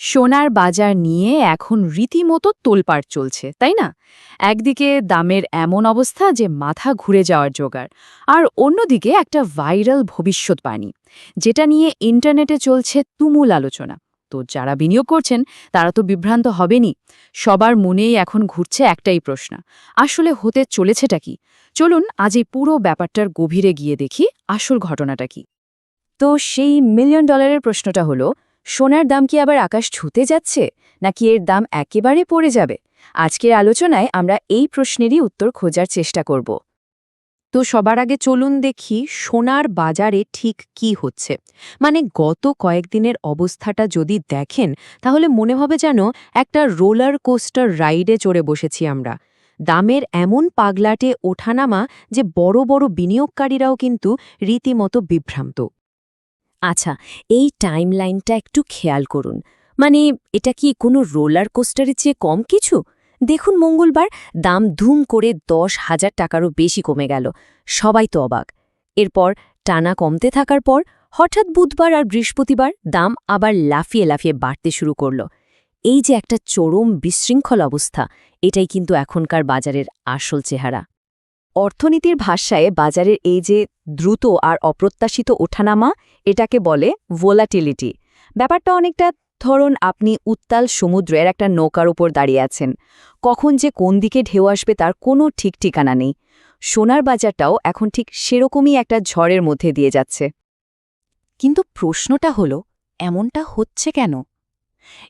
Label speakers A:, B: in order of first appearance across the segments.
A: সোনার বাজার নিয়ে এখন রীতিমতো তোলপাড় চলছে, তাই না? একদিকে দামের এমন অবস্থা যে মাথা ঘুরে যাওয়ার জোগাড়, আর অন্যদিকে একটা ভাইরাল ভবিষ্যৎবাণী যেটা নিয়ে ইন্টারনেটে চলছে তুমুল আলোচনা। তো যারা বিনিয়োগ করছেন, তারা তো বিভ্রান্ত হবেনই। সবার মনেই এখন ঘুরছে একটাই প্রশ্ন, আসলে হতে চলেছেটা কি? চলুন আজ এই পুরো ব্যাপারটার গভীরে গিয়ে দেখি আসল ঘটনাটা কি। তো সেই মিলিয়ন ডলারের প্রশ্নটা হলো সোনার দাম কি আবার আকাশ ছুতে যাচ্ছে, নাকি এর দাম একেবারে পড়ে যাবে? আজকের আলোচনায় আমরা এই প্রশ্নেরই উত্তর খোঁজার চেষ্টা করব।
B: তো সবার আগে চলুন দেখি সোনার বাজারে ঠিক কি হচ্ছে। মানে গত কয়েকদিনের অবস্থাটা যদি দেখেন, তাহলে মনে হবে যেন একটা রোলার কোস্টার রাইডে চড়ে বসেছি আমরা। দামের এমন পাগলাটে ওঠানামা যে বড় বড় বিনিয়োগকারীরাও কিন্তু রীতিমতো বিভ্রান্ত।
C: আচ্ছা এই টাইম লাইনটা একটু খেয়াল করুন। মানে এটা কি কোনো রোলার কোস্টারের চেয়ে কম কিছু? দেখুন, মঙ্গলবার দাম ধুম করে দশ হাজার টাকারও বেশি কমে গেল। সবাই তো অবাক। এরপর টানা কমতে থাকার পর হঠাৎ বুধবার আর বৃহস্পতিবার দাম আবার লাফিয়ে লাফিয়ে বাড়তে শুরু করল। এই যে একটা চরম বিশৃঙ্খল অবস্থা, এটাই কিন্তু এখনকার বাজারের আসল চেহারা।
A: অর্থনীতির ভাষায় বাজারের এই যে দ্রুত আর অপ্রত্যাশিত ওঠানামা, এটাকে বলে ভোলাটিলিটি ব্যাপারটা অনেকটা, ধরুন আপনি উত্তাল সমুদ্রের একটা নৌকার উপর দাঁড়িয়ে আছেন। কখন যে কোন দিকে ঢেউ আসবে তার কোনো ঠিক ঠিকানা নেই। সোনার বাজারটাও এখন ঠিক সেরকমই একটা ঝড়ের মধ্যে দিয়ে যাচ্ছে। কিন্তু প্রশ্নটা হলো, এমনটা হচ্ছে কেন?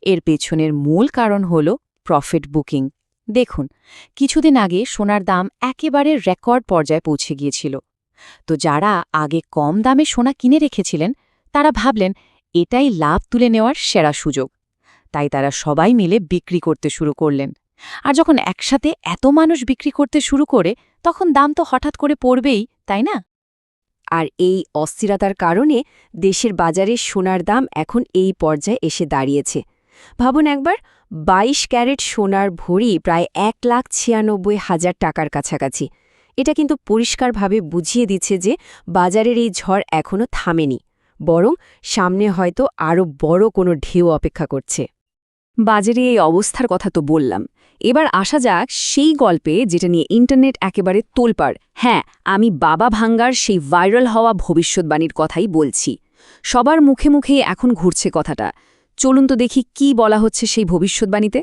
A: এর পেছনের মূল কারণ হল প্রফিট বুকিং দেখুন, কিছুদিন আগে সোনার দাম একেবারে রেকর্ড পর্যায়ে পৌঁছে গিয়েছিল। তো যারা আগে কম দামে সোনা কিনে রেখেছিলেন, তারা ভাবলেন, এটাই লাভ তুলে নেওয়ার সেরা সুযোগ। তাই তারা সবাই মিলে বিক্রি করতে শুরু করলেন। আর যখন একসাথে এত মানুষ বিক্রি করতে শুরু করে, তখন দাম তো হঠাৎ করে পড়বেই, তাই না?
C: আর এই অস্থিরতার কারণে দেশের বাজারে সোনার দাম এখন এই পর্যায়ে এসে দাঁড়িয়েছে। ভাবুন একবার ২২ ক্যারেট সোনার ভরি প্রায় এক লাখ ছিয়ানব্বই হাজার টাকার কাছাকাছি। এটা কিন্তু পরিষ্কারভাবে বুঝিয়ে দিচ্ছে যে বাজারের এই ঝড় এখনও থামেনি, বরং সামনে হয়তো আরও বড় কোনো ঢেউ অপেক্ষা করছে।
A: বাজারে এই অবস্থার কথা তো বললাম। এবার আসা যাক সেই গল্পে যেটা নিয়ে ইন্টারনেট একেবারে তোলপাড়। হ্যাঁ আমি বাবা ভাঙ্গার সেই ভাইরাল হওয়া ভবিষ্যৎবাণীর কথাই বলছি। সবার মুখে মুখেই এখন ঘুরছে কথাটা। চলুন তো দেখি কি বলা হচ্ছে সেই ভবিষ্যৎবাণীতে।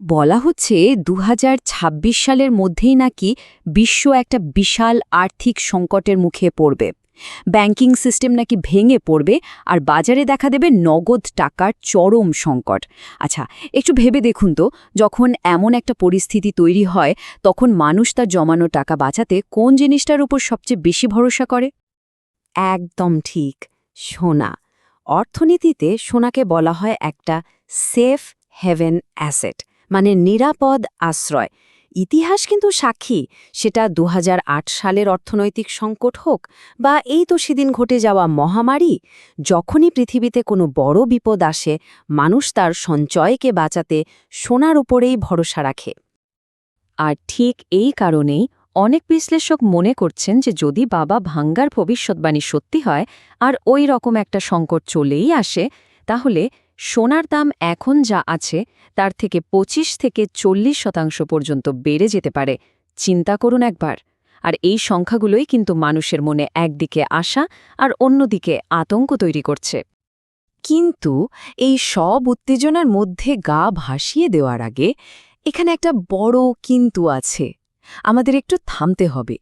A: বলা হচ্ছে দু হাজার ছাব্বিশ সালের মধ্যেই নাকি বিশ্ব একটা বিশাল আর্থিক সংকটের মুখে পড়বে। ব্যাংকিং সিস্টেম নাকি ভেঙে পড়বে আর বাজারে দেখা দেবে নগদ টাকার চরম সংকট। আচ্ছা একটু ভেবে দেখুন তো, যখন এমন একটা পরিস্থিতি তৈরি হয়, তখন মানুষ তার জমানো টাকা বাঁচাতে কোন জিনিসটার উপর সবচেয়ে বেশি ভরসা করে?
C: একদম ঠিক, সোনা। অর্থনীতিতে সোনাকে বলা হয় একটা সেফ হেভেন অ্যাসেট মানে নিরাপদ আশ্রয়। ইতিহাস কিন্তু সাক্ষী, সেটা দু হাজার আট সালের অর্থনৈতিক সংকট হোক বা এই তো সেদিন ঘটে যাওয়া মহামারী, যখনই পৃথিবীতে কোনো বড় বিপদ আসে, মানুষ তার সঞ্চয়কে বাঁচাতে সোনার উপরেই ভরসা রাখে।
A: আর ঠিক এই কারণেই অনেক বিশ্লেষক মনে করছেন যে যদি বাবা ভাঙ্গার ভবিষ্যৎবাণী সত্যি হয় আর ওই রকম একটা সংকট চলেই আসে, তাহলে সোনার দাম এখন যা আছে, তার থেকে ২৫ থেকে চল্লিশ শতাংশ পর্যন্ত বেড়ে যেতে পারে। চিন্তা করুন একবার। আর এই সংখ্যাগুলোই কিন্তু মানুষের মনে একদিকে আশা আর অন্যদিকে আতঙ্ক তৈরি করছে। কিন্তু এই সব উত্তেজনার মধ্যে গা ভাসিয়ে দেওয়ার আগে এখানে একটা বড় কিন্তু আছে। আমাদের একটু থামতে হবে।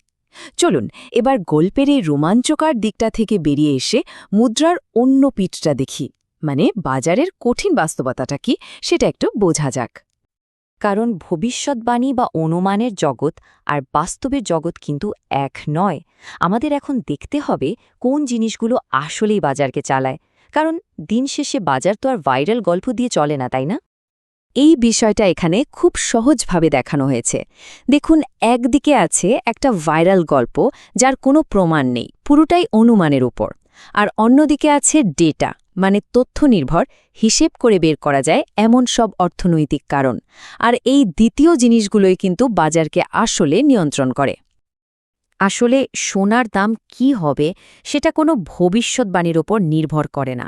A: চলুন, এবার গল্পের এই রোমাঞ্চকর দিকটা থেকে বেরিয়ে এসে মুদ্রার অন্য পিঠটা দেখি। মানে বাজারের কঠিন বাস্তবতাটা কি, সেটা একটু বোঝা যাক।
C: কারণ ভবিষ্যৎবাণী বা অনুমানের জগৎ আর বাস্তবের জগৎ কিন্তু এক নয়। আমাদের এখন দেখতে হবে কোন জিনিসগুলো আসলেই বাজারকে চালায়। কারণ দিন শেষে বাজার তো আর ভাইরাল গল্প দিয়ে চলে না, তাই না?
A: এই বিষয়টা এখানে খুব সহজভাবে দেখানো হয়েছে। দেখুন, একদিকে আছে একটা ভাইরাল গল্প যার কোনো প্রমাণ নেই, পুরোটাই অনুমানের উপর। আর অন্যদিকে আছে ডেটা মানে তথ্য নির্ভর, হিসেব করে বের করা যায় এমন সব অর্থনৈতিক কারণ। আর এই দ্বিতীয় জিনিসগুলোই কিন্তু বাজারকে আসলে নিয়ন্ত্রণ করে। আসলে সোনার দাম কি হবে সেটা কোনো ভবিষ্যৎবাণীর ওপর নির্ভর করে না।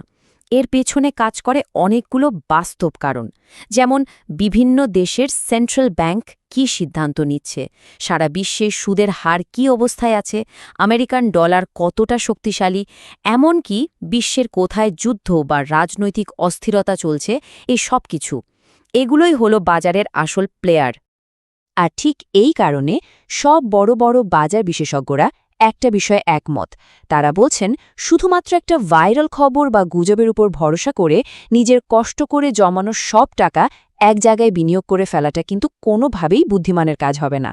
C: এর পেছনে কাজ করে অনেকগুলো বাস্তব কারণ, যেমন বিভিন্ন দেশের সেন্ট্রাল ব্যাংক কি সিদ্ধান্ত নিচ্ছে, সারা বিশ্বে সুদের হার কি অবস্থায় আছে, আমেরিকান ডলার কতটা শক্তিশালী, এমনকি বিশ্বের কোথায় যুদ্ধ বা রাজনৈতিক অস্থিরতা চলছে, এই সব কিছু। এগুলোই হলো বাজারের আসল প্লেয়ার
B: আর ঠিক এই কারণে সব বড় বড় বাজার বিশেষজ্ঞরা একটা বিষয়ে একমত। তারা বলছেন, শুধুমাত্র একটা ভাইরাল খবর বা গুজবের উপর ভরসা করে নিজের কষ্ট করে জমানো সব টাকা এক জায়গায় বিনিয়োগ করে ফেলাটা কিন্তু কোনোভাবেই বুদ্ধিমানের কাজ হবে না।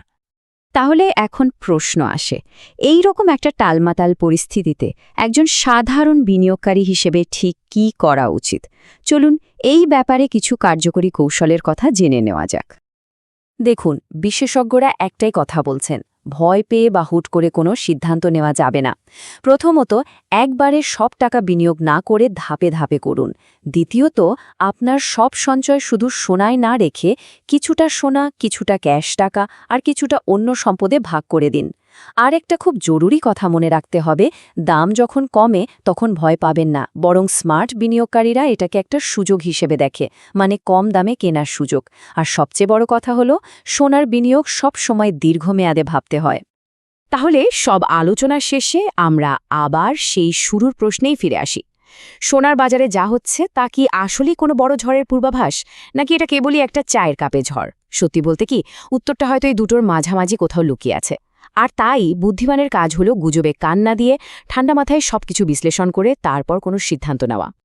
A: তাহলে এখন প্রশ্ন আসে, এই রকম একটা টালমাতাল পরিস্থিতিতে একজন সাধারণ বিনিয়োগকারী হিসেবে ঠিক কি করা উচিত? চলুন এই ব্যাপারে কিছু কার্যকরী কৌশলের কথা জেনে নেওয়া যাক।
B: দেখুন, বিশেষজ্ঞরা একটাই কথা বলছেন ভয় পেয়ে বা হুট করে কোনো সিদ্ধান্ত নেওয়া যাবে না। প্রথমত, একবারে সব টাকা বিনিয়োগ না করে ধাপে ধাপে করুন। দ্বিতীয়ত, আপনার সব সঞ্চয় শুধু সোনায় না রেখে কিছুটা সোনা, কিছুটা ক্যাশ টাকা আর কিছুটা অন্য সম্পদে ভাগ করে দিন। আর একটা খুব জরুরি কথা মনে রাখতে হবে, দাম যখন কমে তখন ভয় পাবেন না, বরং স্মার্ট বিনিয়োগকারীরা এটাকে একটা সুযোগ হিসেবে দেখে মানে কম দামে কেনার সুযোগ। আর সবচেয়ে বড় কথা হলো, সোনার বিনিয়োগ সব সময় দীর্ঘমেয়াদে ভাবতে হয়।
A: তাহলে সব আলোচনার শেষে আমরা আবার সেই শুরুর প্রশ্নেই ফিরে আসি। সোনার বাজারে যা হচ্ছে তা কি আসলেই কোনো বড় ঝড়ের পূর্বাভাস? নাকি এটা কেবলই একটা চায়ের কাপে ঝড়? সত্যি বলতে কি, উত্তরটা হয়তো এই দুটোর মাঝামাঝি কোথাও লুকিয়ে আছে। আর তাই বুদ্ধিমানের কাজ হলো গুজবে কান না দিয়ে, ঠান্ডা মাথায় সবকিছু বিশ্লেষণ করে, তারপর কোনো সিদ্ধান্ত নেওয়া।